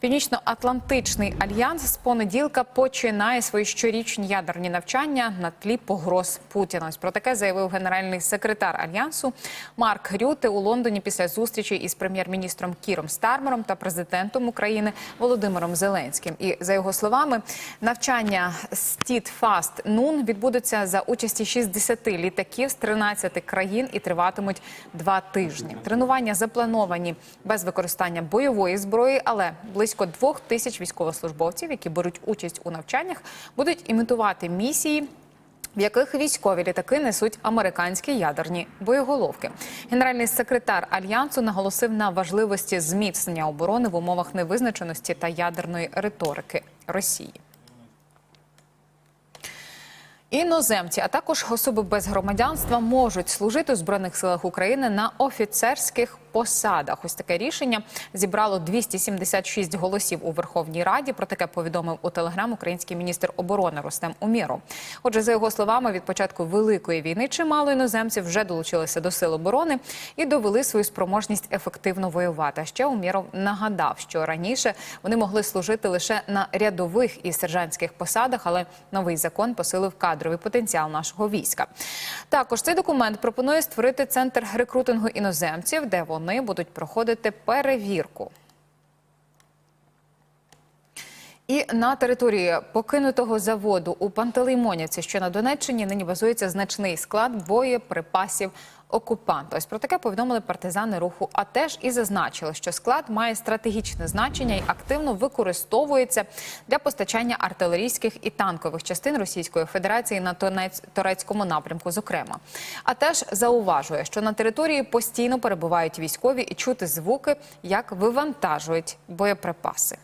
Північно-Атлантичний альянс з понеділка починає свої щорічні ядерні навчання на тлі погроз Путіна. Ось про таке заявив генеральний секретар альянсу Марк Рюте у Лондоні після зустрічі із прем'єр-міністром Кіром Стармером та президентом України Володимиром Зеленським. І за його словами, навчання Стіт Фаст Нун відбудуться за участі 60 літаків з 13 країн і триватимуть два тижні. Тренування заплановані без використання бойової зброї, але близько двох тисяч військовослужбовців, які беруть участь у навчаннях, будуть імітувати місії. В яких військові літаки несуть американські ядерні боєголовки, генеральний секретар альянсу наголосив на важливості зміцнення оборони в умовах невизначеності та ядерної риторики Росії. Іноземці, а також особи без громадянства можуть служити у збройних силах України на офіцерських посадах. Ось таке рішення зібрало 276 голосів у Верховній Раді. Про таке повідомив у телеграм український міністр оборони Рустем Умєров. Отже, за його словами, від початку великої війни чимало іноземців вже долучилися до сил оборони і довели свою спроможність ефективно воювати. А ще Умєров нагадав, що раніше вони могли служити лише на рядових і сержантських посадах, але новий закон посилив кадровий потенціал нашого війська. Також цей документ пропонує створити центр рекрутингу іноземців, де вони будуть проходити перевірку. І на території покинутого заводу у Пантелеймонівці, що на Донеччині, нині базується значний склад боєприпасів окупанта. Ось про таке повідомили партизани руху. А теж і зазначили, що склад має стратегічне значення і активно використовується для постачання артилерійських і танкових частин Російської Федерації на Торецькому напрямку. Зокрема, а теж зауважує, що на території постійно перебувають військові і чути звуки, як вивантажують боєприпаси.